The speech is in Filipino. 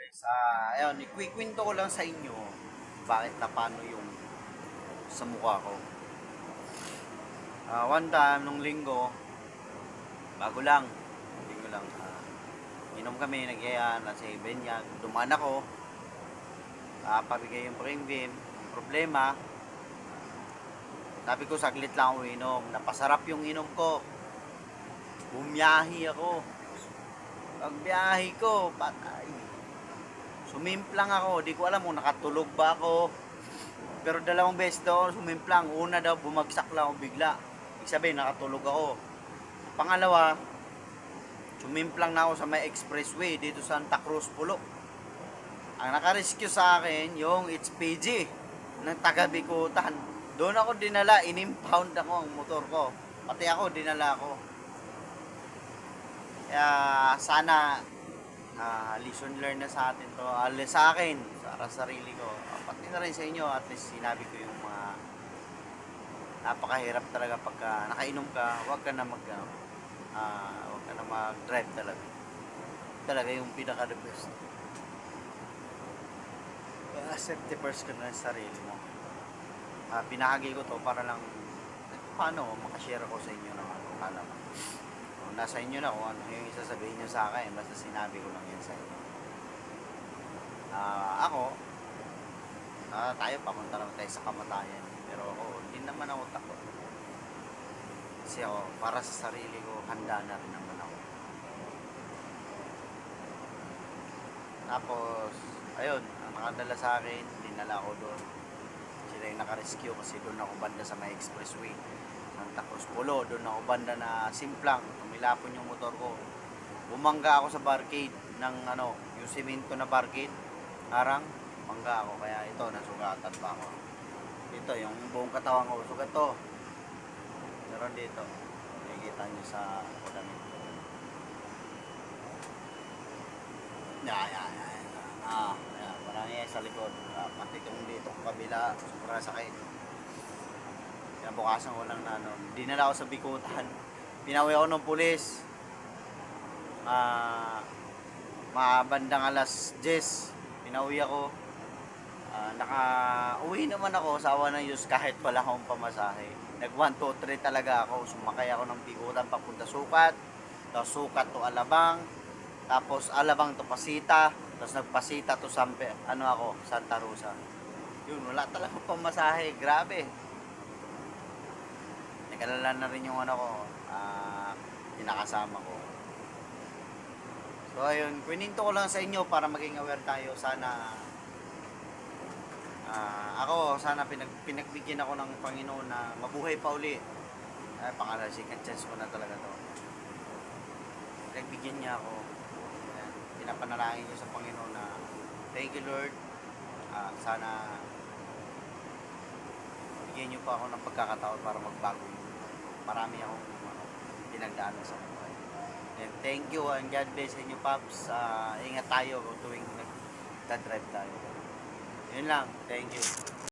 Ah, ayun, ikwikwento ko lang sa inyo bakit na paano yung sa mukha ko. Ah, one time, nung linggo, bago lang, linggo lang, ah, inom kami, nagyaya, nasa Benyag, dumaan ako, ah, pabigay yung spring beam, problema, sabi ko saglit lang ako inom, napasarap yung inom ko, bumiyahi ako, pagbiyahe ko, patay. Sumimplang ako, di ko alam kung nakatulog ba ako. Pero dalawang beses daw sumimplang. Una daw, bumagsak lang ako bigla. Ibig sabihin, nakatulog ako. Pangalawa, sumimplang na ako sa may expressway dito sa Santa Cruz, Pulo. Ang nakarescue sa akin, yung HPG ng taga Bikutan. Doon ako dinala, inimpound ako ang motor ko. Pati ako, dinala ako. Kaya sana ah, lesson learned na sa atin to. Uh, sa akin, para sa sarili ko. Ah, pati na rin sa inyo, at least sinabi ko yung mga napakahirap talaga pagka nakainom ka, huwag ka na mag ah, huwag ka na mag-drive talaga. Talaga yung pinaka the best. Kaya safety first ka na sa sarili mo. Ah, pinahagi ko to para lang paano makashare ko sa inyo ng alam. Nasa inyo na kung ano yung isasabihin nyo sa akin, basta sinabi ko lang yan sa inyo. Ah, ako, ah, tayo papunta naman tayo sa kamatayan. Pero ako, hindi naman ako takot. Kasi ako, para sa sarili ko, handa na rin naman ako. Tapos, ayun, ang nakadala sa akin, dinala ako doon. Sila yung nakarescue kasi doon ako banda sa may expressway. Santa Cruz Polo, doon ako banda na simplang, tumilapon yung motor ko. Bumangga ako sa barcade ng ano, yung simento na barcade. Arang, bangga ako. Kaya ito, nasugatan pa ako. Ito, yung buong katawan ko, sugat to. Meron dito. Nakikita nyo sa damit ko. Yeah, yeah, yeah. Ah, yeah. Marami sa likod. Ah, pati itong dito kabila, sobrang sakit. Kinabukasan ko lang na ano, dinala ako sa bikutan. Pinawi ako ng pulis. Ah, mga bandang alas 10, pinauwi ako. Ah, naka uwi naman ako sa awa ng Diyos kahit wala akong pamasahe. Nag 1, 2, 3 talaga ako. Sumakay ako ng bikutan papunta sukat. Tapos sukat to Alabang. Tapos Alabang to Pasita. Tapos nagpasita to Sampe, ano ako, Santa Rosa. Yun, wala talaga pamasahe. Grabe. Nagalala na rin yung ano ko, ah, pinakasama ko. So ayun, kwininto ko lang sa inyo para maging aware tayo. Sana ah, ako, sana pinag, pinagbigyan ako ng Panginoon na mabuhay pa uli. Ay, pangalan, second chance ko na talaga to. Pinagbigyan niya ako. Ayan, pinapanalangin niyo sa Panginoon na thank you Lord. Ah, sana bigyan niyo pa ako ng pagkakataon para magbago yung marami akong ano, pinagdaanan sa buhay. And thank you and God bless sa inyo, Paps. Ah, ingat tayo tuwing nag-drive tayo. Yun lang. Thank you.